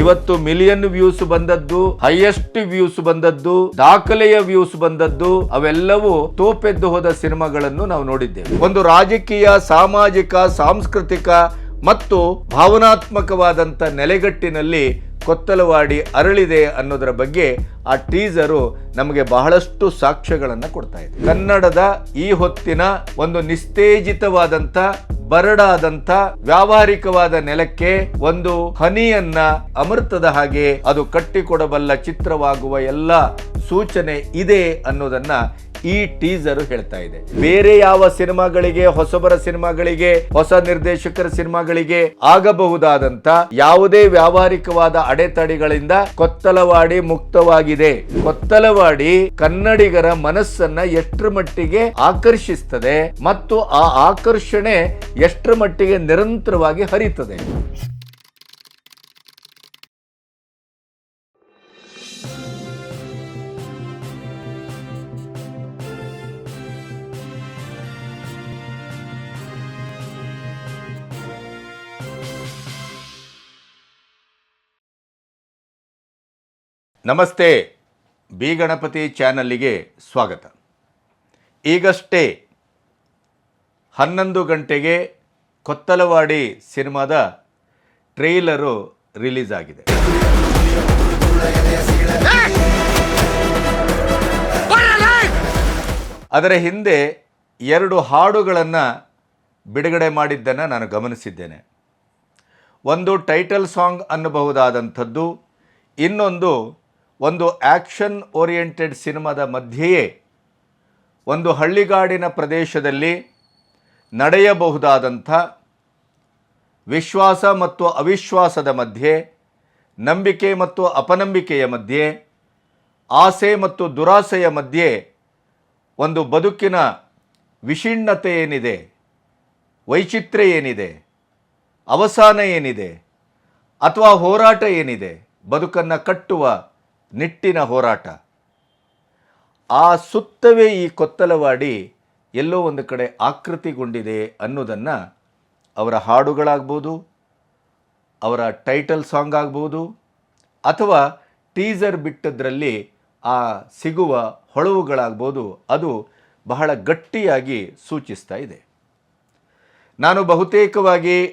ಇವತ್ತು million views ಬಂದದ್ದು highest views ಬಂದದ್ದು, ದಾಖಲೆಯ ವ್ಯೂಸ್ ಬಂದದ್ದು, ಅವೆಲ್ಲವೂ ತೋಪೆದ್ದು ಹೋದ ಸಿನಿಮಾಗಳನ್ನು ನಾವು ನೋಡಿದ್ದೇವೆ. ಒಂದು ರಾಜಕೀಯ, ಸಾಮಾಜಿಕ, ಸಾಂಸ್ಕೃತಿಕ ಮತ್ತು ಭಾವನಾತ್ಮಕವಾದಂಥ ನೆಲೆಗಟ್ಟಿನಲ್ಲಿ ಕೊತ್ತಲವಾಡಿ ಅರಳಿದೆ ಅನ್ನೋದರ ಬಗ್ಗೆ ಆ ಟೀಸರು ನಮಗೆ ಬಹಳಷ್ಟು ಸಾಕ್ಷ್ಯಗಳನ್ನು ಕೊಡ್ತಾ ಇದೆ ಕನ್ನಡದ ಈ ಹೊತ್ತಿನ ಒಂದು ನಿಸ್ತೇಜಿತವಾದಂಥ ಬರಡಾದಂಥ ವ್ಯಾವಹಾರಿಕವಾದ ನೆಲಕ್ಕೆ ಒಂದು ಹನಿಯನ್ನ ಅಮೃತದ ಹಾಗೆ ಅದು ಕಟ್ಟಿಕೊಡಬಲ್ಲ ಚಿತ್ರವಾಗುವ ಎಲ್ಲ ಸೂಚನೆ ಇದೆ ಅನ್ನೋದನ್ನ ಈ ಟೀಸರ್ ಹೇಳ್ತಾ ಇದೆ. ಬೇರೆ ಯಾವ ಸಿನಿಮಾಗಳಿಗೆ, ಹೊಸಬರ ಸಿನಿಮಾಗಳಿಗೆ, ಹೊಸ ನಿರ್ದೇಶಕರ ಸಿನಿಮಾಗಳಿಗೆ ಆಗಬಹುದಾದಂತ ಯಾವುದೇ ವ್ಯಾವಹಾರಿಕವಾದ ಅಡೆತಡೆಗಳಿಂದ ಕೊತ್ತಲವಾಡಿ ಮುಕ್ತವಾಗಿದೆ. ಕೊತ್ತಲವಾಡಿ ಕನ್ನಡಿಗರ ಮನಸ್ಸನ್ನ ಎಷ್ಟರ ಮಟ್ಟಿಗೆ ಆಕರ್ಷಿಸ್ತದೆ ಮತ್ತು ಆ ಆಕರ್ಷಣೆ ಎಷ್ಟರ ಮಟ್ಟಿಗೆ ನಿರಂತರವಾಗಿ ಹರಿತದೆ. ನಮಸ್ತೆ, ಬಿ ಗಣಪತಿ ಚಾನಲ್ಲಿಗೆ ಸ್ವಾಗತ. ಈಗಷ್ಟೇ ಹನ್ನೊಂದು ಗಂಟೆಗೆ ಕೊತ್ತಲವಾಡಿ ಸಿನಿಮಾದ ಟ್ರೇಲರು ರಿಲೀಸ್ ಆಗಿದೆ. ಅದರ ಹಿಂದೆ ಎರಡು ಹಾಡುಗಳನ್ನು ಬಿಡುಗಡೆ ಮಾಡಿದ್ದನ್ನು ನಾನು ಗಮನಿಸಿದ್ದೇನೆ. ಒಂದು ಟೈಟಲ್ ಸಾಂಗ್ ಅನ್ನಬಹುದಾದಂಥದ್ದು, ಇನ್ನೊಂದು ಒಂದು ಆ್ಯಕ್ಷನ್ ಓರಿಯೆಂಟೆಡ್ ಸಿನಿಮಾದ ಮಧ್ಯೆಯೇ ಒಂದು ಹಳ್ಳಿಗಾಡಿನ ಪ್ರದೇಶದಲ್ಲಿ ನಡೆಯಬಹುದಾದಂಥ ವಿಶ್ವಾಸ ಮತ್ತು ಅವಿಶ್ವಾಸದ ಮಧ್ಯೆ, ನಂಬಿಕೆ ಮತ್ತು ಅಪನಂಬಿಕೆಯ ಮಧ್ಯೆ, ಆಸೆ ಮತ್ತು ದುರಾಸೆಯ ಮಧ್ಯೆ ಒಂದು ಬದುಕಿನ ವಿಷಿಣ್ಣತೆ ಏನಿದೆ ವೈಚಿತ್ರ್ಯ ಏನಿದೆ ಅವಸಾನ ಏನಿದೆ, ಅಥವಾ ಹೋರಾಟ ಏನಿದೆ, ಬದುಕನ್ನು ಕಟ್ಟುವ ನಿಟ್ಟಿನ ಹೋರಾಟ. ಆ ಸುತ್ತವೇ ಈ ಕೊತ್ತಲವಾಡಿ ಎಲ್ಲೋ ಒಂದು ಕಡೆ ಆಕೃತಿಗೊಂಡಿದೆ ಅನ್ನೋದನ್ನು ಅವರ ಹಾಡುಗಳಾಗ್ಬೋದು, ಅವರ ಟೈಟಲ್ ಸಾಂಗ್ ಆಗ್ಬೋದು ಅಥವಾ ಟೀಸರ್ ಬಿಟ್ಟದ್ರಲ್ಲಿ ಆ ಸಿಗುವ ಹೊಳವುಗಳಾಗ್ಬೋದು, ಅದು ಬಹಳ ಗಟ್ಟಿಯಾಗಿ ಸೂಚಿಸ್ತಾ ಇದೆ. ನಾನು ಬಹುತೇಕವಾಗಿ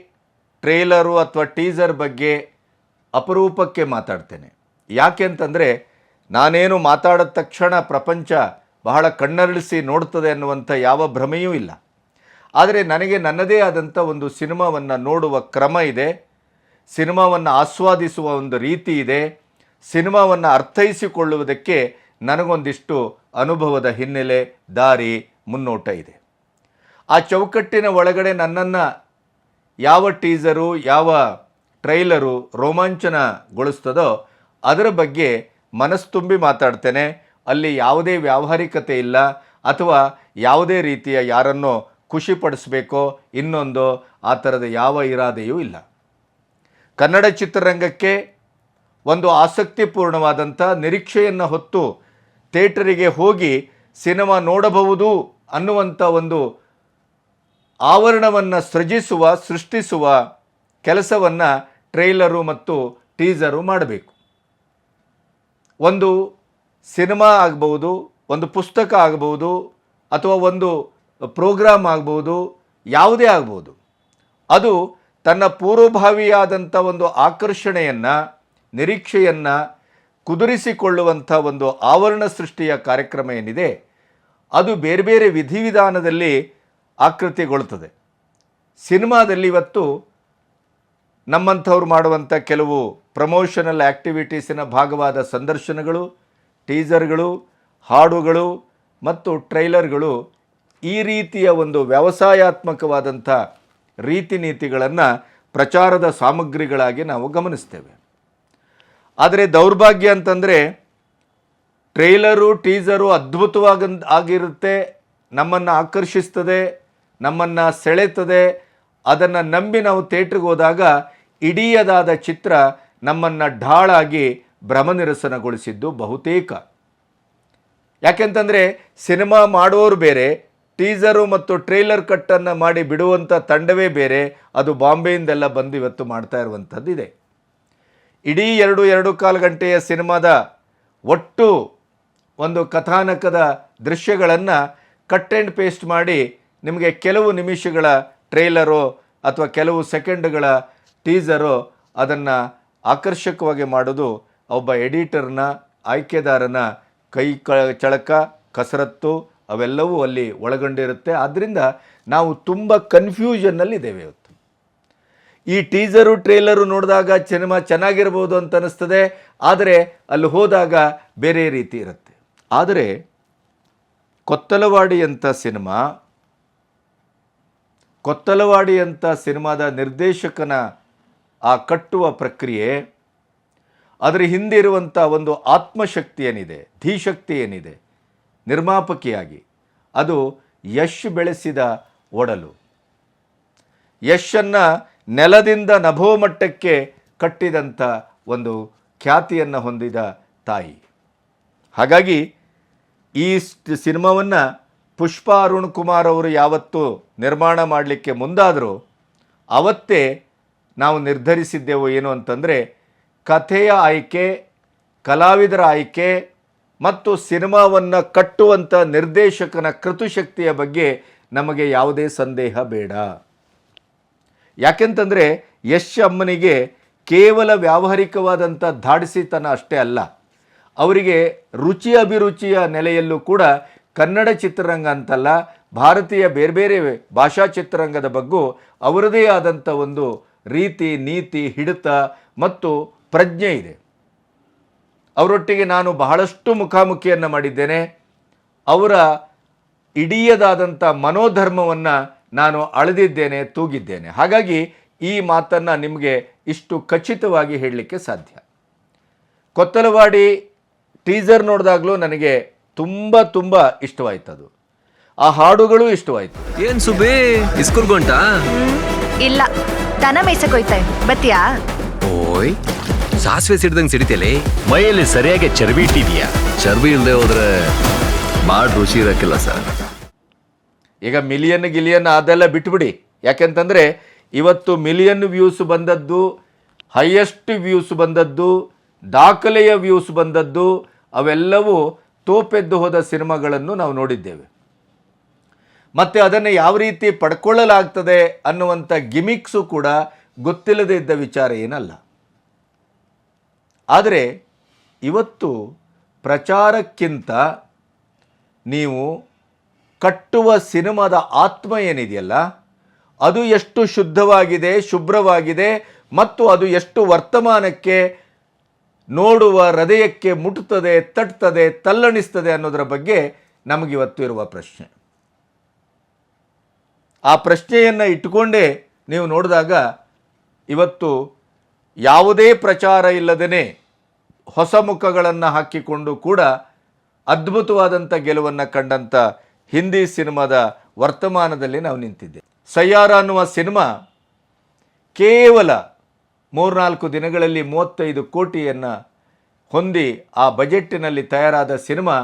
ಟ್ರೇಲರು ಅಥವಾ ಟೀಸರ್ ಬಗ್ಗೆ ಅಪರೂಪಕ್ಕೆ ಮಾತಾಡ್ತೇನೆ. ಯಾಕೆ ಅಂತಂದರೆ ನಾನೇನು ಮಾತಾಡಿದ ತಕ್ಷಣ ಪ್ರಪಂಚ ಬಹಳ ಕಣ್ಣರಳಿಸಿ ನೋಡ್ತದೆ ಅನ್ನುವಂಥ ಯಾವ ಭ್ರಮೆಯೂ ಇಲ್ಲ. ಆದರೆ ನನಗೆ ನನ್ನದೇ ಆದಂಥ ಒಂದು ಸಿನಿಮಾವನ್ನು ನೋಡುವ ಕ್ರಮ ಇದೆ. ಸಿನಿಮಾವನ್ನು ಆಸ್ವಾದಿಸುವ ಒಂದು ರೀತಿ ಇದೆ. ಸಿನಿಮಾವನ್ನು ಅರ್ಥೈಸಿಕೊಳ್ಳುವುದಕ್ಕೆ ನನಗೊಂದಿಷ್ಟು ಅನುಭವದ ಹಿನ್ನೆಲೆ, ದಾರಿ, ಮುನ್ನೋಟ ಇದೆ. ಆ ಚೌಕಟ್ಟಿನ ಒಳಗಡೆ ನನ್ನನ್ನು ಯಾವ ಟೀಸರು, ಯಾವ ಟ್ರೈಲರು ರೋಮಾಂಚನಗೊಳಿಸ್ತದೋ ಅದರ ಬಗ್ಗೆ ಮನಸ್ತುಂಬಿ ಮಾತಾಡ್ತೇನೆ. ಅಲ್ಲಿ ಯಾವುದೇ ವ್ಯಾವಹಾರಿಕತೆ ಇಲ್ಲ. ಅಥವಾ ಯಾವುದೇ ರೀತಿಯ ಯಾರನ್ನೋ ಖುಷಿಪಡಿಸ್ಬೇಕೋ ಇನ್ನೊಂದು ಆ ಥರದ ಯಾವ ಇರಾದೆಯೂ ಇಲ್ಲ. ಕನ್ನಡ ಚಿತ್ರರಂಗಕ್ಕೆ ಒಂದು ಆಸಕ್ತಿಪೂರ್ಣವಾದಂಥ ನಿರೀಕ್ಷೆಯನ್ನು ಹೊತ್ತು ಥೇಟರಿಗೆ ಹೋಗಿ ಸಿನಿಮಾ ನೋಡಬಹುದು ಅನ್ನುವಂಥ ಒಂದು ಆವರಣವನ್ನು ಸೃಜಿಸುವ, ಸೃಷ್ಟಿಸುವ ಕೆಲಸವನ್ನು ಟ್ರೈಲರು ಮತ್ತು ಟೀಸರು ಮಾಡಬೇಕು. ಒಂದು ಸಿನಿಮಾ ಆಗ್ಬೋದು ಒಂದು ಪುಸ್ತಕ ಆಗ್ಬೋದು ಅಥವಾ ಒಂದು ಪ್ರೋಗ್ರಾಮ್ ಆಗ್ಬೋದು ಯಾವುದೇ ಆಗ್ಬೋದು ಅದು ತನ್ನ ಪೂರ್ವಭಾವಿಯಾದಂಥ ಒಂದು ಆಕರ್ಷಣೆಯನ್ನು, ನಿರೀಕ್ಷೆಯನ್ನು ಕುದುರಿಸಿಕೊಳ್ಳುವಂಥ ಒಂದು ಆವರಣ ಸೃಷ್ಟಿಯ ಕಾರ್ಯಕ್ರಮ ಏನಿದೆ, ಅದು ಬೇರೆ ಬೇರೆ ವಿಧಿವಿಧಾನದಲ್ಲಿ ಆಕೃತಿಗೊಳ್ಳುತ್ತದೆ. ಸಿನಿಮಾದಲ್ಲಿ ಇವತ್ತು ನಮ್ಮಂಥವ್ರು ಮಾಡುವಂಥ ಕೆಲವು ಪ್ರಮೋಷನಲ್ ಆ್ಯಕ್ಟಿವಿಟೀಸಿನ ಭಾಗವಾದ ಸಂದರ್ಶನಗಳು, ಟೀಸರ್ಗಳು, ಹಾಡುಗಳು ಮತ್ತು ಟ್ರೈಲರ್ಗಳು ಈ ರೀತಿಯ ಒಂದು ವ್ಯವಸಾಯಾತ್ಮಕವಾದಂಥ ರೀತಿ ನೀತಿಗಳನ್ನು ಪ್ರಚಾರದ ಸಾಮಗ್ರಿಗಳಾಗಿ ನಾವು ಗಮನಿಸ್ತೇವೆ. ಆದರೆ ದೌರ್ಭಾಗ್ಯ ಅಂತಂದರೆ ಟ್ರೈಲರು, ಟೀಸರು ಅದ್ಭುತವಾಗ ಆಗಿರುತ್ತೆ, ನಮ್ಮನ್ನು ಆಕರ್ಷಿಸ್ತದೆ, ನಮ್ಮನ್ನು ಸೆಳೆತದೆ, ಅದನ್ನು ನಂಬಿ ನಾವು ಥೇಟ್ರಿಗೆ ಹೋದಾಗ ಇಡೀಯದಾದ ಚಿತ್ರ ನಮ್ಮನ್ನು ಢಾಳಾಗಿ ಭ್ರಮನಿರಸನಗೊಳಿಸಿದ್ದು ಬಹುತೇಕ. ಯಾಕೆಂತಂದರೆ ಸಿನಿಮಾ ಮಾಡೋರು ಬೇರೆ, ಟೀಸರು ಮತ್ತು ಟ್ರೇಲರ್ ಕಟ್ಟನ್ನು ಮಾಡಿ ಬಿಡುವಂಥ ತಂಡವೇ ಬೇರೆ, ಅದು ಬಾಂಬೆಯಿಂದೆಲ್ಲ ಬಂದು ಇವತ್ತು ಮಾಡ್ತಾ ಇರುವಂಥದ್ದು ಇದೆ. ಇಡೀ ಎರಡು ಎರಡು ಕಾಲು ಗಂಟೆಯ ಸಿನಿಮಾದ ಒಟ್ಟು ಒಂದು ಕಥಾನಕದ ದೃಶ್ಯಗಳನ್ನು ಕಟ್ ಆ್ಯಂಡ್ ಪೇಸ್ಟ್ ಮಾಡಿ ನಿಮಗೆ ಕೆಲವು ನಿಮಿಷಗಳ ಟ್ರೇಲರು ಅಥವಾ ಕೆಲವು ಸೆಕೆಂಡ್ಗಳ ಟೀಸರು ಅದನ್ನು ಆಕರ್ಷಕವಾಗಿ ಮಾಡೋದು ಒಬ್ಬ ಎಡಿಟರ್ನ, ಆಯ್ಕೆದಾರನ ಕೈ ಕ, ಚಳಕ, ಕಸರತ್ತು ಅವೆಲ್ಲವೂ ಅಲ್ಲಿ ಒಳಗೊಂಡಿರುತ್ತೆ. ಆದ್ದರಿಂದ ನಾವು ತುಂಬ ಕನ್ಫ್ಯೂಷನ್ನಲ್ಲಿದ್ದೇವೆ ಇವತ್ತು. ಈ ಟೀಸರು, ಟ್ರೇಲರು ನೋಡಿದಾಗ ಸಿನಿಮಾ ಚೆನ್ನಾಗಿರ್ಬೋದು ಅಂತ ಅನ್ನಿಸ್ತದೆ ಆದರೆ ಅಲ್ಲಿ ಹೋದಾಗ ಬೇರೆ ರೀತಿ ಇರುತ್ತೆ. ಆದರೆ ಕೊತ್ತಲವಾಡಿ ಅಂತ ಸಿನಿಮಾ, ಕೊತ್ತಲವಾಡಿ ಅಂತ ಸಿನಿಮಾದ ನಿರ್ದೇಶಕನ ಆ ಕಟ್ಟುವ ಪ್ರಕ್ರಿಯೆ, ಅದರ ಹಿಂದೆ ಇರುವಂಥ ಒಂದು ಆತ್ಮಶಕ್ತಿ ಏನಿದೆ, ಧೀಶಕ್ತಿ ಏನಿದೆ, ನಿರ್ಮಾಪಕಿಯಾಗಿ, ಅದು ಯಶ್ ಬೆಳೆಸಿದ ಒಡಲು. ಯಶನ್ನು ನೆಲದಿಂದ ನಭೋಮಟ್ಟಕ್ಕೆ ಕಟ್ಟಿದಂಥ ಒಂದು ಖ್ಯಾತಿಯನ್ನು ಹೊಂದಿದ ತಾಯಿ. ಹಾಗಾಗಿ ಈ ಸಿನಿಮಾವನ್ನು ಪುಷ್ಪ ಅರುಣ್ ಕುಮಾರ್ ಅವರು ಯಾವತ್ತು ನಿರ್ಮಾಣ ಮಾಡಲಿಕ್ಕೆ ಮುಂದಾದರೂ, ಅವತ್ತೇ ನಾವು ನಿರ್ಧರಿಸಿದ್ದೆವು ಏನು ಅಂತಂದರೆ ಕಥೆಯ ಆಯ್ಕೆ, ಕಲಾವಿದರ ಆಯ್ಕೆ ಮತ್ತು ಸಿನಿಮಾವನ್ನು ಕಟ್ಟುವಂಥ ನಿರ್ದೇಶಕನ ಕೃತುಶಕ್ತಿಯ ಬಗ್ಗೆ ನಮಗೆ ಯಾವುದೇ ಸಂದೇಹ ಬೇಡ. ಯಾಕೆಂತಂದರೆ ಯಶ್ ಅಮ್ಮನಿಗೆ ಕೇವಲ ವ್ಯಾವಹಾರಿಕವಾದಂಥ ಧಾಡಿಸಿತನ ಅಷ್ಟೇ ಅಲ್ಲ, ಅವರಿಗೆ ರುಚಿ ಅಭಿರುಚಿಯ ನೆಲೆಯಲ್ಲೂ ಕೂಡ ಕನ್ನಡ ಚಿತ್ರರಂಗ ಅಂತಲ್ಲ, ಭಾರತೀಯ ಬೇರೆ ಬೇರೆ ಭಾಷಾ ಚಿತ್ರರಂಗದ ಬಗ್ಗೂ ಅವರದೇ ಆದಂಥ ಒಂದು ರೀತಿ ನೀತಿ ಹಿಡಿತ ಮತ್ತು ಪ್ರಜ್ಞೆ ಇದೆ. ಅವರೊಟ್ಟಿಗೆ ನಾನು ಬಹಳಷ್ಟು ಮುಖಾಮುಖಿಯನ್ನು ಮಾಡಿದ್ದೇನೆ. ಅವರ ಇಡಿಯದಾದಂಥ ಮನೋಧರ್ಮವನ್ನು ನಾನು ಅಳೆದಿದ್ದೇನೆ ತೂಗಿದ್ದೇನೆ. ಹಾಗಾಗಿ ಈ ಮಾತನ್ನು ನಿಮಗೆ ಇಷ್ಟು ಖಚಿತವಾಗಿ ಹೇಳಲಿಕ್ಕೆ ಸಾಧ್ಯ. ಕೊತ್ತಲವಾಡಿ ಟೀಸರ್ ನೋಡಿದಾಗಲೂ ನನಗೆ ತುಂಬ ತುಂಬ ಇಷ್ಟವಾಯ್ತದು. ಆ ಹಾಡುಗಳು ಇಷ್ಟವಾಯಿತು. ಏನ್ ಸುಬಿ ಇಸ್ಕೂಲ್ಗೊಂಟ ಇಲ್ಲ. ದನ ಮೇಯ್ಸಕ್ ಹೋಯ್ತಾ ಬತ್ತೀಯಾ? ಓಯ್ ಸಾಸಿವೆ ಸಿಡ್ದಂಗೆ ಸಿಡಿತೇಲೆ? ಮೈಯಲ್ಲಿ ಸರಿಯಾಗಿ ಚರ್ಬಿ ಇಟ್ಟಿದೀಯಾ? ಚರ್ಬಿ ಇಲ್ಲದೆ ಹೋದ್ರೆ ಮಾಡ್ ರುಚಿ ಇರಕ್ಕಿಲ್ಲ ಸರ್. ಈಗ ಮಿಲಿಯನ್ ಗಿಲಿಯನ್ ಅದೆಲ್ಲ ಬಿಟ್ಬಿಡಿ. ಯಾಕೆಂತಂದ್ರೆ ಇವತ್ತು ಮಿಲಿಯನ್ ವ್ಯೂಸ್ ಬಂದದ್ದು ಹೈಯೆಸ್ಟ್ ವ್ಯೂಸ್ ಬಂದದ್ದು ದಾಖಲೆಯ ವ್ಯೂಸ್ ಬಂದದ್ದು ಅವೆಲ್ಲವೂ ತೋಪೆದ್ದು ಹೋದ ಸಿನಿಮಾಗಳನ್ನು ನಾವು ನೋಡಿದ್ದೇವೆ. ಮತ್ತು ಅದನ್ನು ಯಾವ ರೀತಿ ಪಡ್ಕೊಳ್ಳಲಾಗ್ತದೆ ಅನ್ನುವಂಥ ಗಿಮಿಕ್ಸು ಕೂಡ ಗೊತ್ತಿಲ್ಲದೆ ಇದ್ದ ವಿಚಾರ ಏನಲ್ಲ. ಆದರೆ ಇವತ್ತು ಪ್ರಚಾರಕ್ಕಿಂತ ನೀವು ಕಟ್ಟುವ ಸಿನಿಮಾದ ಆತ್ಮ ಏನಿದೆಯಲ್ಲ, ಅದು ಎಷ್ಟು ಶುದ್ಧವಾಗಿದೆ, ಶುಭ್ರವಾಗಿದೆ, ಮತ್ತು ಅದು ಎಷ್ಟು ವರ್ತಮಾನಕ್ಕೆ ನೋಡುವ ಹೃದಯಕ್ಕೆ ಮುಟ್ಟುತ್ತದೆ ತಟ್ತದೆ, ತಲ್ಲಣಿಸ್ತದೆ ಅನ್ನೋದರ ಬಗ್ಗೆ ನಮಗಿವತ್ತು ಇರುವ ಪ್ರಶ್ನೆ. ಆ ಪ್ರಶ್ನೆಯನ್ನು ಇಟ್ಟುಕೊಂಡೇ ನೀವು ನೋಡಿದಾಗ ಇವತ್ತು ಯಾವುದೇ ಪ್ರಚಾರ ಇಲ್ಲದೇ ಹೊಸ ಮುಖಗಳನ್ನು ಹಾಕಿಕೊಂಡು ಕೂಡ ಅದ್ಭುತವಾದಂಥ ಗೆಲುವನ್ನು ಕಂಡಂಥ ಹಿಂದಿ ಸಿನಿಮಾದ ವರ್ತಮಾನದಲ್ಲಿ ನಾವು ನಿಂತಿದ್ದೆ ಸಯ್ಯಾರ ಅನ್ನುವ ಸಿನಿಮಾ ಕೇವಲ ಮೂರ್ನಾಲ್ಕು ದಿನಗಳಲ್ಲಿ ಮೂವತ್ತೈದು ಕೋಟಿಯನ್ನು ಹೊಂದಿ ಆ ಬಜೆಟ್ಟಿನಲ್ಲಿ ತಯಾರಾದ ಸಿನಿಮಾ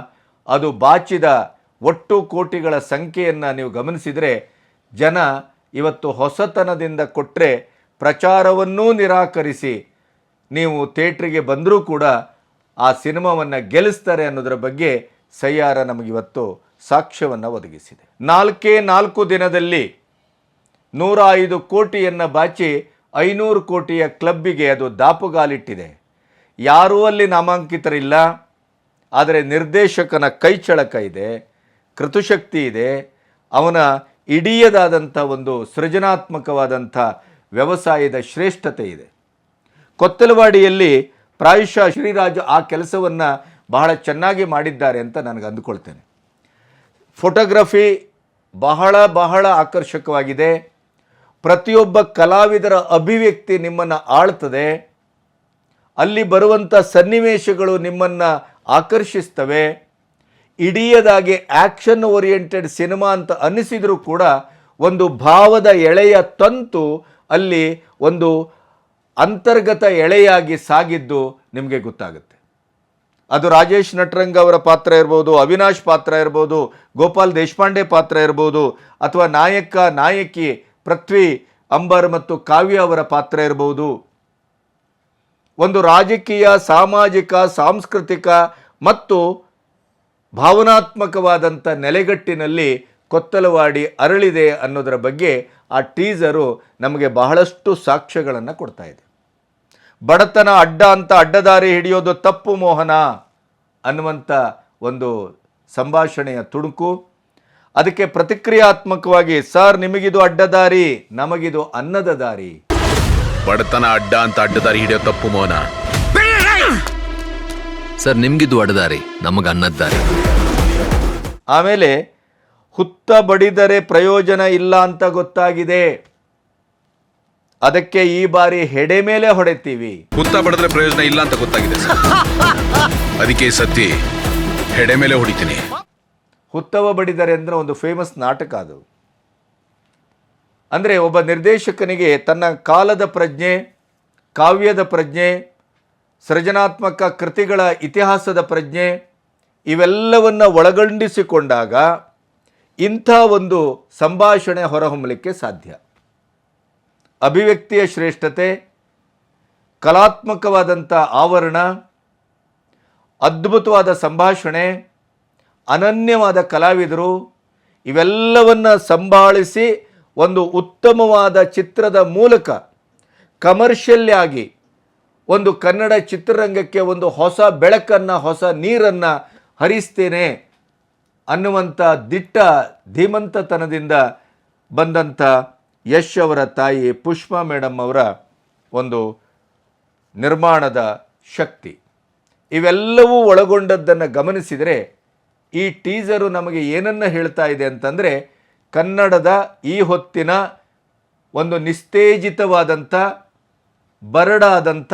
ಅದು ಬಾಚಿದ ಒಟ್ಟು ಕೋಟಿಗಳ ಸಂಖ್ಯೆಯನ್ನು ನೀವು ಗಮನಿಸಿದರೆ ಜನ ಇವತ್ತು ಹೊಸತನದಿಂದ ಕೊಟ್ಟರೆ ಪ್ರಚಾರವನ್ನೂ ನಿರಾಕರಿಸಿ ನೀವು ಥೇಟ್ರಿಗೆ ಬಂದರೂ ಕೂಡ ಆ ಸಿನಿಮಾವನ್ನು ಗೆಲ್ಲಿಸ್ತಾರೆ ಅನ್ನೋದರ ಬಗ್ಗೆ ಸಯ್ಯಾರ ನಮಗಿವತ್ತು ಸಾಕ್ಷ್ಯವನ್ನು ಒದಗಿಸಿದೆ. ನಾಲ್ಕೇ ನಾಲ್ಕು ದಿನದಲ್ಲಿ ನೂರ ಐದು ಕೋಟಿಯನ್ನು ಬಾಚಿ ಐನೂರು ಕೋಟಿಯ ಕ್ಲಬ್ಬಿಗೆ ಅದು ದಾಪುಗಾಲಿಟ್ಟಿದೆ. ಯಾರೂ ಅಲ್ಲಿ ನಾಮಾಂಕಿತರಿಲ್ಲ. ಆದರೆ ನಿರ್ದೇಶಕನ ಕೈಚಳಕ ಇದೆ, ಕೃತುಶಕ್ತಿ ಇದೆ. ಅವನ ಇಡೀಯದಾದಂಥ ಒಂದು ಸೃಜನಾತ್ಮಕವಾದಂಥ ವ್ಯವಸಾಯದ ಶ್ರೇಷ್ಠತೆ ಇದೆ. ಕೊತ್ತಲವಾಡಿಯಲ್ಲಿ ಪ್ರಾಯಶಃ ಶ್ರೀರಾಜು ಆ ಕೆಲಸವನ್ನು ಬಹಳ ಚೆನ್ನಾಗಿ ಮಾಡಿದ್ದಾರೆ ಅಂತ ನನಗೆ ಅಂದುಕೊಳ್ತೇನೆ. ಫೋಟೋಗ್ರಫಿ ಬಹಳ ಬಹಳ ಆಕರ್ಷಕವಾಗಿದೆ. ಪ್ರತಿಯೊಬ್ಬ ಕಲಾವಿದರ ಅಭಿವ್ಯಕ್ತಿ ನಿಮ್ಮನ್ನು ಆಳ್ತದೆ. ಅಲ್ಲಿ ಬರುವಂಥ ಸನ್ನಿವೇಶಗಳು ನಿಮ್ಮನ್ನು ಆಕರ್ಷಿಸ್ತವೆ. ಇಡೀಯದಾಗಿ ಆ್ಯಕ್ಷನ್ ಓರಿಯೆಂಟೆಡ್ ಸಿನಿಮಾ ಅಂತ ಅನ್ನಿಸಿದರೂ ಕೂಡ ಒಂದು ಭಾವದ ಎಳೆಯ ತಂತು ಅಲ್ಲಿ ಒಂದು ಅಂತರ್ಗತ ಎಳೆಯಾಗಿ ಸಾಗಿದ್ದು ನಿಮಗೆ ಗೊತ್ತಾಗುತ್ತೆ. ಅದು ರಾಜೇಶ್ ನಟರಂಗ್ ಅವರ ಪಾತ್ರ ಇರ್ಬೋದು, ಅವಿನಾಶ್ ಪಾತ್ರ ಇರ್ಬೋದು, ಗೋಪಾಲ್ ದೇಶಪಾಂಡೆ ಪಾತ್ರ ಇರ್ಬೋದು, ಅಥವಾ ನಾಯಕ, ನಾಯಕಿ ಪೃಥ್ವಿ ಅಂಬರ್ ಮತ್ತು ಕಾವ್ಯ ಅವರ ಪಾತ್ರ ಇರ್ಬೋದು. ಒಂದು ರಾಜಕೀಯ, ಸಾಮಾಜಿಕ, ಸಾಂಸ್ಕೃತಿಕ ಮತ್ತು ಭಾವನಾತ್ಮಕವಾದಂಥ ನೆಲೆಗಟ್ಟಿನಲ್ಲಿ ಕೊತ್ತಲವಾಡಿ ಅರಳಿದೆ ಅನ್ನೋದರ ಬಗ್ಗೆ ಆ ಟೀಸರು ನಮಗೆ ಬಹಳಷ್ಟು ಸಾಕ್ಷ್ಯಗಳನ್ನು ಕೊಡ್ತಾ ಇದೆ ಬಡತನ ಅಡ್ಡ ಅಂತ ಅಡ್ಡದಾರಿ ಹಿಡಿಯೋದು ತಪ್ಪು ಮೋಹನ ಅನ್ನುವಂಥ ಒಂದು ಸಂಭಾಷಣೆಯ ತುಣುಕು. ಅದಕ್ಕೆ ಪ್ರತಿಕ್ರಿಯಾತ್ಮಕವಾಗಿ ಸರ್ ನಿಮಗಿದು ಅಡ್ಡದಾರಿ ನಮಗಿದು ಅನ್ನದ ದಾರಿ. ಬಡತನ ಅಡ್ಡ ಅಂತ ಅಡ್ಡದಾರಿ ಹಿಡಿಯೋ ತಪ್ಪು ಮೋಹನ. ಸರ್ ನಿಮಗಿದು ಅಡ್ಡದಾರಿ ನಮಗ ಅನ್ನದ ದಾರಿ. ಆಮೇಲೆ ಹುತ್ತ ಬಡಿದರೆ ಪ್ರಯೋಜನ ಇಲ್ಲ ಅಂತ ಗೊತ್ತಾಗಿದೆ. ಅದಕ್ಕೆ ಈ ಬಾರಿ ಹೆಡೆ ಮೇಲೆ ಹೊಡೆತೀವಿ. ಹುತ್ತ ಬಡಿದ್ರೆ ಪ್ರಯೋಜನ ಇಲ್ಲ ಅಂತ ಗೊತ್ತಾಗಿದೆ ಸರ್. ಅದಕ್ಕೆ ಈ ಸತಿ ಹೆಡೆ ಮೇಲೆ ಹೊಡಿತೀನಿ. ಹುತ್ತವ ಬಡಿದರೆ ಅಂದರೆ ಒಂದು ಫೇಮಸ್ ನಾಟಕ ಅದು. ಅಂದರೆ ಒಬ್ಬ ನಿರ್ದೇಶಕನಿಗೆ ತನ್ನ ಕಾಲದ ಪ್ರಜ್ಞೆ ಕಾವ್ಯದ ಪ್ರಜ್ಞೆ ಸೃಜನಾತ್ಮಕ ಕೃತಿಗಳ ಇತಿಹಾಸದ ಪ್ರಜ್ಞೆ ಇವೆಲ್ಲವನ್ನ ಒಳಗೊಂಡಿಸಿಕೊಂಡಾಗ ಇಂಥ ಒಂದು ಸಂಭಾಷಣೆ ಹೊರಹೊಮ್ಮಲಿಕ್ಕೆ ಸಾಧ್ಯ. ಅಭಿವ್ಯಕ್ತಿಯ ಶ್ರೇಷ್ಠತೆ, ಕಲಾತ್ಮಕವಾದಂಥ ಆವರಣ, ಅದ್ಭುತವಾದ ಸಂಭಾಷಣೆ, ಅನನ್ಯವಾದ ಕಲಾವಿದರು, ಇವೆಲ್ಲವನ್ನು ಸಂಭಾಳಿಸಿ ಒಂದು ಉತ್ತಮವಾದ ಚಿತ್ರದ ಮೂಲಕ ಕಮರ್ಷಿಯಲ್ ಆಗಿ ಒಂದು ಕನ್ನಡ ಚಿತ್ರರಂಗಕ್ಕೆ ಒಂದು ಹೊಸ ಬೆಳಕನ್ನು, ಹೊಸ ನೀರನ್ನು ಹರಿಸ್ತೇನೆ ಅನ್ನುವಂಥ ದಿಟ್ಟ ಧೀಮಂತತನದಿಂದ ಬಂದಂಥ ಯಶ್ ಅವರ ತಾಯಿ ಪುಷ್ಪಾ ಮೇಡಮ್ ಅವರ ಒಂದು ನಿರ್ಮಾಣದ ಶಕ್ತಿ. ಇವೆಲ್ಲವೂ ಒಳಗೊಂಡದ್ದನ್ನು ಗಮನಿಸಿದರೆ ಈ ಟೀಸರು ನಮಗೆ ಏನನ್ನು ಹೇಳ್ತಾ ಇದೆ ಅಂತಂದರೆ ಕನ್ನಡದ ಈ ಹೊತ್ತಿನ ಒಂದು ನಿಸ್ತೇಜಿತವಾದಂಥ ಬರಡಾದಂಥ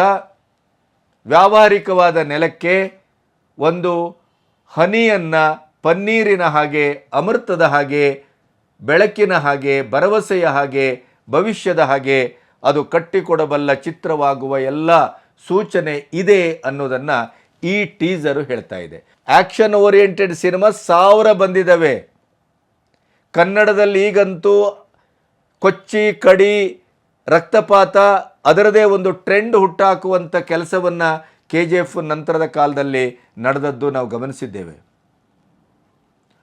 ವ್ಯಾವಹಾರಿಕವಾದ ನೆಲಕ್ಕೆ ಒಂದು ಹನಿಯನ್ನು ಪನ್ನೀರಿನ ಹಾಗೆ, ಅಮೃತದ ಹಾಗೆ, ಬೆಳಕಿನ ಹಾಗೆ, ಭರವಸೆಯ ಹಾಗೆ, ಭವಿಷ್ಯದ ಹಾಗೆ ಅದು ಕಟ್ಟಿಕೊಡಬಲ್ಲ ಚಿತ್ರವಾಗುವ ಎಲ್ಲ ಸೂಚನೆ ಇದೆ ಅನ್ನೋದನ್ನು ಈ ಟೀಸರು ಹೇಳ್ತಾ ಇದೆ. ಆ್ಯಕ್ಷನ್ ಓರಿಯೆಂಟೆಡ್ ಸಿನಿಮಾ ಸಾವಿರ ಬಂದಿದ್ದಾವೆ ಕನ್ನಡದಲ್ಲಿ ಈಗಂತೂ ಕೊಚ್ಚಿ, ಕಡಿ, ರಕ್ತಪಾತ ಅದರದೇ ಒಂದು ಟ್ರೆಂಡ್ ಹುಟ್ಟಾಕುವಂಥ ಕೆಲಸವನ್ನು ಕೆ ಜಿ ಎಫ್ ನಂತರದ ಕಾಲದಲ್ಲಿ ನಡೆದದ್ದು ನಾವು ಗಮನಿಸಿದ್ದೇವೆ.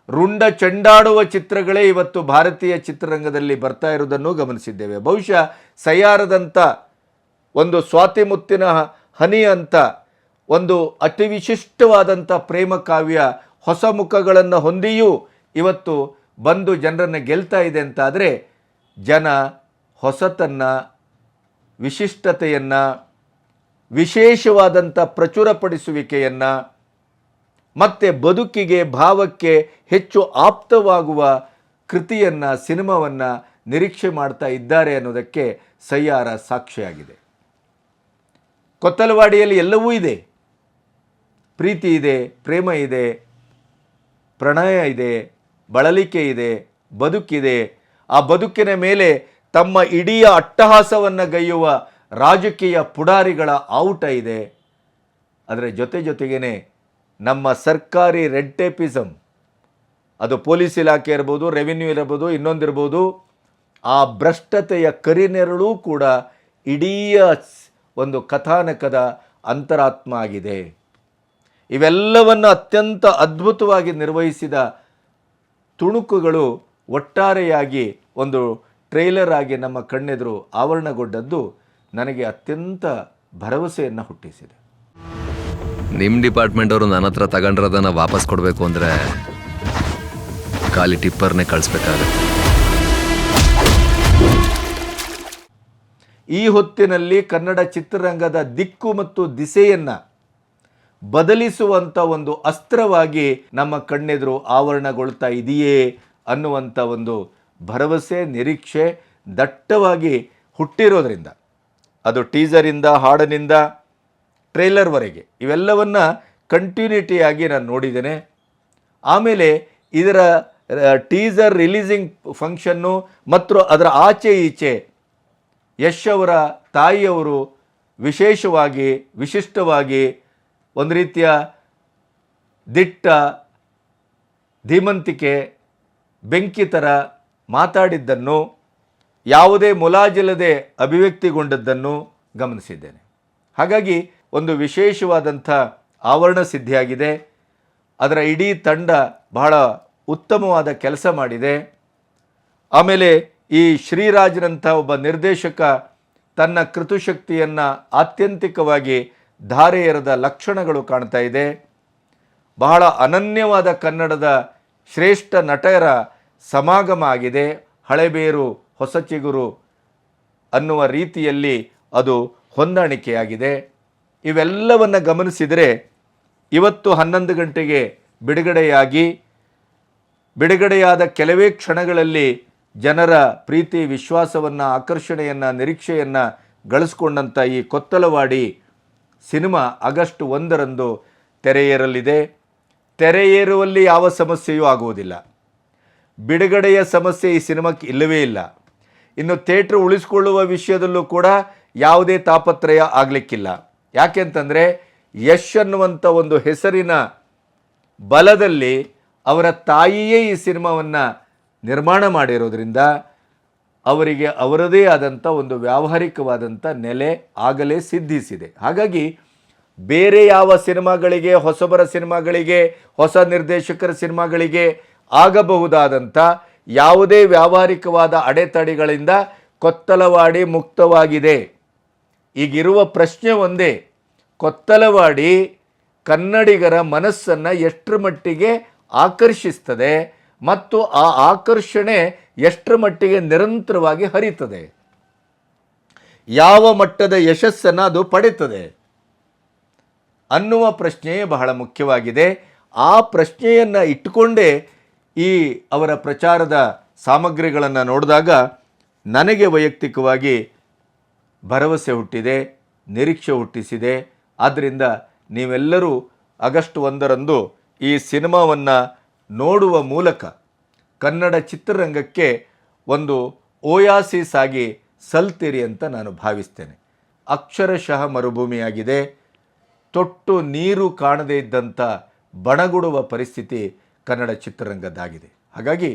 ರುಂಡ ಚೆಂಡಾಡುವ ಚಿತ್ರಗಳೇ ಇವತ್ತು ಭಾರತೀಯ ಚಿತ್ರರಂಗದಲ್ಲಿ ಬರ್ತಾ ಇರುವುದನ್ನು ಗಮನಿಸಿದ್ದೇವೆ. ಬಹುಶಃ ಸಯ್ಯಾರದಂಥ ಒಂದು ಸ್ವಾತಿ ಮುತ್ತಿನ ಹನಿ ಅಂತ ಒಂದು ಅತಿ ವಿಶಿಷ್ಟವಾದಂಥ ಪ್ರೇಮ ಕಾವ್ಯ ಹೊಸ ಮುಖಗಳನ್ನು ಹೊಂದಿಯೂ ಇವತ್ತು ಬಂದು ಜನರನ್ನು ಗೆಲ್ತಾ ಇದೆ ಅಂತಾದರೆ ಜನ ಹೊಸತನ್ನು, ವಿಶಿಷ್ಟತೆಯನ್ನು ವಿಶೇಷವಾದಂಥ ಪ್ರಚುರಪಡಿಸುವಿಕೆಯನ್ನು ಮತ್ತೆ ಬದುಕಿಗೆ ಭಾವಕ್ಕೆ ಹೆಚ್ಚು ಆಪ್ತವಾಗುವ ಕೃತಿಯನ್ನು, ಸಿನಿಮಾವನ್ನು ನಿರೀಕ್ಷೆ ಮಾಡ್ತಾ ಇದ್ದಾರೆ ಅನ್ನೋದಕ್ಕೆ ಸಯ್ಯಾರ ಸಾಕ್ಷಿಯಾಗಿದೆ. ಕೊತ್ತಲವಾಡಿಯಲ್ಲಿ ಎಲ್ಲವೂ ಇದೆ. ಪ್ರೀತಿ ಇದೆ, ಪ್ರೇಮ ಇದೆ, ಪ್ರಣಯ ಇದೆ, ಬಳಲಿಕೆ ಇದೆ, ಬದುಕಿದೆ. ಆ ಬದುಕಿನ ಮೇಲೆ ತಮ್ಮ ಇಡೀ ಅಟ್ಟಹಾಸವನ್ನು ಗೈಯುವ ರಾಜಕೀಯ ಪುಡಾರಿಗಳ ಔಟ ಇದೆ. ಅದರ ಜೊತೆ ಜೊತೆಗೇ ನಮ್ಮ ಸರ್ಕಾರಿ ರೆಡ್ ಟೇಪಿಸಮ್ ಅದು ಪೊಲೀಸ್ ಇಲಾಖೆ ಇರ್ಬೋದು, ರೆವಿನ್ಯೂ ಇರ್ಬೋದು, ಇನ್ನೊಂದಿರ್ಬೋದು, ಆ ಭ್ರಷ್ಟತೆಯ ಕರಿನೆರಳೂ ಕೂಡ ಇಡೀ ಒಂದು ಕಥಾನಕದ ಅಂತರಾತ್ಮ ಆಗಿದೆ. ಇವೆಲ್ಲವನ್ನು ಅತ್ಯಂತ ಅದ್ಭುತವಾಗಿ ನಿರ್ವಹಿಸಿದ ತುಣುಕುಗಳು ಒಟ್ಟಾರೆಯಾಗಿ ಒಂದು ಟ್ರೈಲರ್ ಆಗಿ ನಮ್ಮ ಕಣ್ಣೆದುರು ಆವರಣಗೊಂಡದ್ದು ನನಗೆ ಅತ್ಯಂತ ಭರವಸೆಯನ್ನು ಹುಟ್ಟಿಸಿದೆ. ನಿಮ್ಮ ಡಿಪಾರ್ಟ್ಮೆಂಟ್ ಅವರು ನನ್ನ ಹತ್ರ ತಗೊಂಡಿರೋದನ್ನ ವಾಪಸ್ ಕೊಡಬೇಕು ಅಂದರೆ ಖಾಲಿ ಟಿಪ್ಪರ್ನೇ ಕಳಿಸ್ಬೇಕಾಗತ್ತೆ. ಈ ಹೊತ್ತಿನಲ್ಲಿ ಕನ್ನಡ ಚಿತ್ರರಂಗದ ದಿಕ್ಕು ಮತ್ತು ದಿಸೆಯನ್ನು ಬದಲಿಸುವಂಥ ಒಂದು ಅಸ್ತ್ರವಾಗಿ ನಮ್ಮ ಕಣ್ಣೆದುರು ಆವರಣಗೊಳ್ತಾ ಇದೆಯೇ ಅನ್ನುವಂಥ ಒಂದು ಭರವಸೆ ನಿರೀಕ್ಷೆ ದಟ್ಟವಾಗಿ ಹುಟ್ಟಿರೋದ್ರಿಂದ. ಅದು ಟೀಸರಿಂದ, ಹಾಡಿನಿಂದ, ಟ್ರೇಲರ್ವರೆಗೆ. ಇವೆಲ್ಲವನ್ನು ಕಂಟಿನ್ಯೂಟಿಯಾಗಿ ನಾನು ನೋಡಿದ್ದೇನೆ. ಆಮೇಲೆ ಇದರ ಟೀಸರ್ ರಿಲೀಸಿಂಗ್ ಫಂಕ್ಷನ್ನು ಮತ್ತು ಅದರ ಆಚೆ ಈಚೆ ಯಶ್ ಅವರ ತಾಯಿಯವರು ವಿಶೇಷವಾಗಿ, ವಿಶಿಷ್ಟವಾಗಿ ಒಂದು ರೀತಿಯ ದಿಟ್ಟ, ಧೀಮಂತಿಕೆ, ಬೆಂಕಿ ಥರ ಮಾತಾಡಿದ್ದನ್ನು ಯಾವುದೇ ಮುಲಾಜಿಲ್ಲದೆ ಅಭಿವ್ಯಕ್ತಿಗೊಂಡದ್ದನ್ನು ಗಮನಿಸಿದ್ದೇನೆ. ಹಾಗಾಗಿ ಒಂದು ವಿಶೇಷವಾದಂಥ ಆವರಣ ಸಿದ್ಧಿಯಾಗಿದೆ. ಅದರ ಇಡೀ ತಂಡ ಬಹಳ ಉತ್ತಮವಾದ ಕೆಲಸ ಮಾಡಿದೆ. ಆಮೇಲೆ ಈ ಶ್ರೀರಾಜ್ರಂಥ ಒಬ್ಬ ನಿರ್ದೇಶಕ ತನ್ನ ಕೃತುಶಕ್ತಿಯನ್ನು ಆತ್ಯಂತಿಕವಾಗಿ ಧಾರೆ ಎರೆದ ಲಕ್ಷಣಗಳು ಕಾಣ್ತಾ ಇದೆ. ಬಹಳ ಅನನ್ಯವಾದ ಕನ್ನಡದ ಶ್ರೇಷ್ಠ ನಟರ ಸಮಾಗಮ ಆಗಿದೆ. ಹಳೆಬೇರು ಹೊಸ ಚಿಗುರು ಅನ್ನುವ ರೀತಿಯಲ್ಲಿ ಅದು ಹೊಂದಾಣಿಕೆಯಾಗಿದೆ. ಇವೆಲ್ಲವನ್ನು ಗಮನಿಸಿದರೆ ಇವತ್ತು ಹನ್ನೊಂದು ಗಂಟೆಗೆ ಬಿಡುಗಡೆಯಾಗಿ, ಬಿಡುಗಡೆಯಾದ ಕೆಲವೇ ಕ್ಷಣಗಳಲ್ಲಿ ಜನರ ಪ್ರೀತಿ, ವಿಶ್ವಾಸವನ್ನು, ಆಕರ್ಷಣೆಯನ್ನು, ನಿರೀಕ್ಷೆಯನ್ನು ಗಳಿಸ್ಕೊಂಡಂಥ ಈ ಕೊತ್ತಲವಾಡಿ ಸಿನಿಮಾ ಆಗಸ್ಟ್ ಒಂದರಂದು ತೆರೆಯೇರಲಿದೆ. ತೆರೆಯೇರುವಲ್ಲಿ ಯಾವ ಸಮಸ್ಯೆಯೂ ಆಗುವುದಿಲ್ಲ. ಬಿಡುಗಡೆಯ ಸಮಸ್ಯೆ ಈ ಸಿನಿಮಾಕ್ಕೆ ಇಲ್ಲವೇ ಇಲ್ಲ. ಇನ್ನು ಥಿಯೇಟ್ರ್ ಉಳಿಸ್ಕೊಳ್ಳುವ ವಿಷಯದಲ್ಲೂ ಕೂಡ ಯಾವುದೇ ತಾಪತ್ರಯ ಆಗಲಿಕ್ಕಿಲ್ಲ. ಯಾಕೆಂತಂದರೆ ಯಶ್ ಅನ್ನುವಂಥ ಒಂದು ಹೆಸರಿನ ಬಲದಲ್ಲಿ ಅವರ ತಾಯಿಯೇ ಈ ಸಿನಿಮಾವನ್ನು ನಿರ್ಮಾಣ ಮಾಡಿರೋದ್ರಿಂದ ಅವರಿಗೆ ಅವರದೇ ಆದಂಥ ಒಂದು ವ್ಯಾವಹಾರಿಕವಾದಂಥ ನೆಲೆ ಆಗಲೇ ಸಿದ್ಧಿಸಿದೆ. ಹಾಗಾಗಿ ಬೇರೆ ಯಾವ ಸಿನಿಮಾಗಳಿಗೆ, ಹೊಸಬರ ಸಿನಿಮಾಗಳಿಗೆ, ಹೊಸ ನಿರ್ದೇಶಕರ ಸಿನಿಮಾಗಳಿಗೆ ಆಗಬಹುದಾದಂಥ ಯಾವುದೇ ವ್ಯಾವಹಾರಿಕವಾದ ಅಡೆತಡೆಗಳಿಂದ ಕೊತ್ತಲವಾಡಿ ಮುಕ್ತವಾಗಿದೆ. ಈಗಿರುವ ಪ್ರಶ್ನೆ ಒಂದೇ, ಕೊತ್ತಲವಾಡಿ ಕನ್ನಡಿಗರ ಮನಸ್ಸನ್ನು ಎಷ್ಟರ ಮಟ್ಟಿಗೆ ಆಕರ್ಷಿಸ್ತದೆ ಮತ್ತು ಆ ಆಕರ್ಷಣೆ ಎಷ್ಟರ ಮಟ್ಟಿಗೆ ನಿರಂತರವಾಗಿ ಹರಿತದೆ? ಯಾವ ಮಟ್ಟದ ಯಶಸ್ಸನ್ನು ಅದು ಪಡೆಯುತ್ತದೆ? ಅನ್ನುವ ಪ್ರಶ್ನೆಯೇ ಬಹಳ ಮುಖ್ಯವಾಗಿದೆ. ಆ ಪ್ರಶ್ನೆಯನ್ನು ಇಟ್ಟುಕೊಂಡೇ ಈ ಅವರ ಪ್ರಚಾರದ ಸಾಮಗ್ರಿಗಳನ್ನು ನೋಡಿದಾಗ ನನಗೆ ವೈಯಕ್ತಿಕವಾಗಿ ಭರವಸೆ ಹುಟ್ಟಿದೆ, ನಿರೀಕ್ಷೆ ಹುಟ್ಟಿಸಿದೆ. ಆದ್ದರಿಂದ ನೀವೆಲ್ಲರೂ ಆಗಸ್ಟ್ ಒಂದರಂದು ಈ ಸಿನಿಮಾವನ್ನು ನೋಡುವ ಮೂಲಕ ಕನ್ನಡ ಚಿತ್ರರಂಗಕ್ಕೆ ಒಂದು ಓಯಾಸಿಸ್ ಆಗಿ ಸಲ್ತೀರಿ ಅಂತ ನಾನು ಭಾವಿಸ್ತೇನೆ. ಅಕ್ಷರಶಃ ಮರುಭೂಮಿಯಾಗಿದೆ. ತೊಟ್ಟು ನೀರು ಕಾಣದೇ ಇದ್ದಂಥ ಬಣಗುಡುವ ಪರಿಸ್ಥಿತಿ ಕನ್ನಡ ಚಿತ್ರರಂಗದ್ದಾಗಿದೆ. ಹಾಗಾಗಿ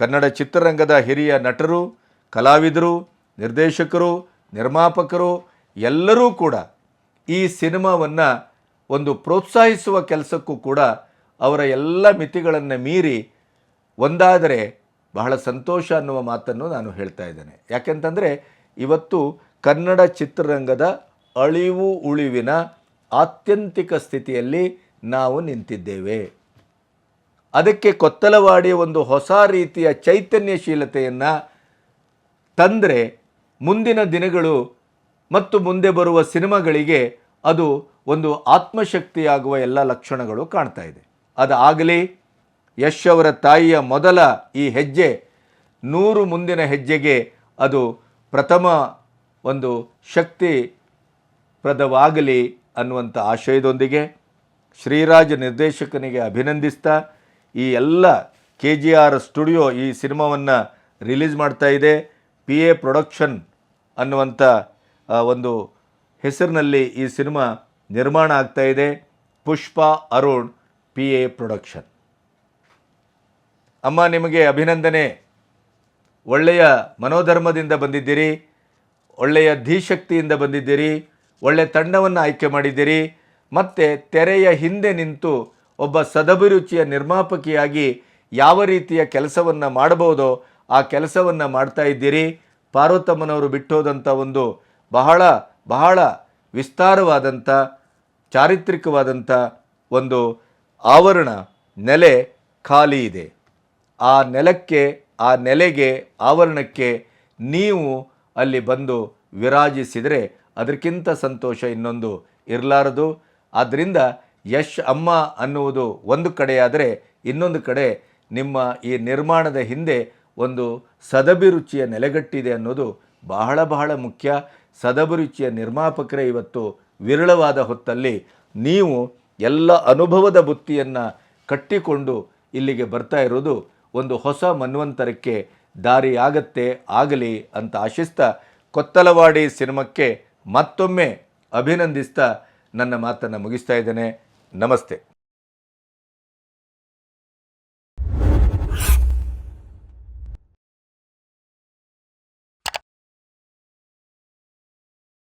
ಕನ್ನಡ ಚಿತ್ರರಂಗದ ಹಿರಿಯ ನಟರು, ಕಲಾವಿದರು, ನಿರ್ದೇಶಕರು, ನಿರ್ಮಾಪಕರು ಎಲ್ಲರೂ ಕೂಡ ಈ ಸಿನಿಮಾವನ್ನು ಒಂದು ಪ್ರೋತ್ಸಾಹಿಸುವ ಕೆಲಸಕ್ಕೂ ಕೂಡ ಅವರ ಎಲ್ಲ ಮಿತಿಗಳನ್ನು ಮೀರಿ ಒಂದಾದರೆ ಬಹಳ ಸಂತೋಷ ಅನ್ನುವ ಮಾತನ್ನು ನಾನು ಹೇಳ್ತಾ ಇದ್ದೇನೆ. ಯಾಕೆಂತಂದರೆ ಇವತ್ತು ಕನ್ನಡ ಚಿತ್ರರಂಗದ ಅಳಿವು ಉಳಿವಿನ ಆತ್ಯಂತಿಕ ಸ್ಥಿತಿಯಲ್ಲಿ ನಾವು ನಿಂತಿದ್ದೇವೆ. ಅದಕ್ಕೆ ಕೊತ್ತಲವಾಡಿಯ ಒಂದು ಹೊಸ ರೀತಿಯ ಚೈತನ್ಯಶೀಲತೆಯನ್ನು ತಂದರೆ ಮುಂದಿನ ದಿನಗಳು ಮತ್ತು ಮುಂದೆ ಬರುವ ಸಿನಿಮಾಗಳಿಗೆ ಅದು ಒಂದು ಆತ್ಮಶಕ್ತಿಯಾಗುವ ಎಲ್ಲ ಲಕ್ಷಣಗಳು ಕಾಣ್ತಾ ಇದೆ. ಅದಾಗಲಿ ಯಶ್ ಅವರ ತಾಯಿಯ ಮೊದಲ ಈ ಹೆಜ್ಜೆ, ನೂರು ಮುಂದಿನ ಹೆಜ್ಜೆಗೆ ಅದು ಪ್ರಥಮ ಒಂದು ಶಕ್ತಿ ಪ್ರದವಾಗಲಿ ಅನ್ನುವಂಥ ಆಶಯದೊಂದಿಗೆ ಶ್ರೀರಾಜ್ ನಿರ್ದೇಶಕನಿಗೆ ಅಭಿನಂದಿಸ್ತಾ ಈ ಎಲ್ಲ ಕೆ ಜಿ ಆರ್ ಸ್ಟುಡಿಯೋ ಈ ಸಿನಿಮಾವನ್ನು ರಿಲೀಸ್ ಮಾಡ್ತಾ ಇದೆ. ಪಿ ಎ ಪ್ರೊಡಕ್ಷನ್ ಅನ್ನುವಂಥ ಒಂದು ಹೆಸರಿನಲ್ಲಿ ಈ ಸಿನಿಮಾ ನಿರ್ಮಾಣ ಆಗ್ತಾ ಇದೆ. Pushpa Arun P A production ಅಮ್ಮ, ನಿಮಗೆ ಅಭಿನಂದನೆ. ಒಳ್ಳೆಯ ಮನೋಧರ್ಮದಿಂದ ಬಂದಿದ್ದೀರಿ. ಒಳ್ಳೆಯ ಧೀಶಕ್ತಿಯಿಂದ ಬಂದಿದ್ದೀರಿ. ಒಳ್ಳೆಯ ತಂಡವನ್ನು ಆಯ್ಕೆ ಮಾಡಿದ್ದೀರಿ. ಮತ್ತು ತೆರೆಯ ಹಿಂದೆ ನಿಂತು ಒಬ್ಬ ಸದಭಿರುಚಿಯ ನಿರ್ಮಾಪಕಿಯಾಗಿ ಯಾವ ರೀತಿಯ ಕೆಲಸವನ್ನು ಮಾಡಬಹುದೋ ಆ ಕೆಲಸವನ್ನು ಮಾಡ್ತಾ ಇದ್ದೀರಿ. ಪಾರ್ವತಮ್ಮನವರು ಬಿಟ್ಟೋದಂಥ ಒಂದು ಬಹಳ ಬಹಳ ವಿಸ್ತಾರವಾದಂಥ ಚಾರಿತ್ರಿಕವಾದಂಥ ಒಂದು ಆವರಣ ನೆಲೆ ಖಾಲಿ ಇದೆ. ಆ ನೆಲಕ್ಕೆ, ಆ ನೆಲೆಗೆ, ಆವರಣಕ್ಕೆ ನೀವು ಅಲ್ಲಿ ಬಂದು ವಿರಾಜಿಸಿದರೆ ಅದಕ್ಕಿಂತ ಸಂತೋಷ ಇನ್ನೊಂದು ಇರಲಾರದು. ಆದ್ದರಿಂದ ಯಶ್ ಅಮ್ಮ ಅನ್ನುವುದು ಒಂದು ಕಡೆಯಾದರೆ ಇನ್ನೊಂದು ಕಡೆ ನಿಮ್ಮ ಈ ನಿರ್ಮಾಣದ ಹಿಂದೆ ಒಂದು ಸದಭಿರುಚಿಯ ನೆಲೆಗಟ್ಟಿದೆ ಅನ್ನೋದು ಬಹಳ ಬಹಳ ಮುಖ್ಯ. ಸದಭಿರುಚಿಯ ನಿರ್ಮಾಪಕರೇ ಇವತ್ತು ವಿರಳವಾದ ಹೊತ್ತಲ್ಲಿ ನೀವು ಎಲ್ಲ ಅನುಭವದ ಬುತ್ತಿಯನ್ನು ಕಟ್ಟಿಕೊಂಡು ಇಲ್ಲಿಗೆ ಬರ್ತಾ ಇರೋದು ಒಂದು ಹೊಸ ಮನ್ವಂತರಕ್ಕೆ ದಾರಿಯಾಗತ್ತೆ, ಆಗಲಿ ಅಂತ ಆಶಿಸ್ತಾ ಕೊತ್ತಲವಾಡಿ ಸಿನಿಮಾಕ್ಕೆ ಮತ್ತೊಮ್ಮೆ ಅಭಿನಂದಿಸ್ತಾ ನನ್ನ ಮಾತನ್ನು ಮುಗಿಸ್ತಾ ಇದ್ದೇನೆ. ನಮಸ್ತೆ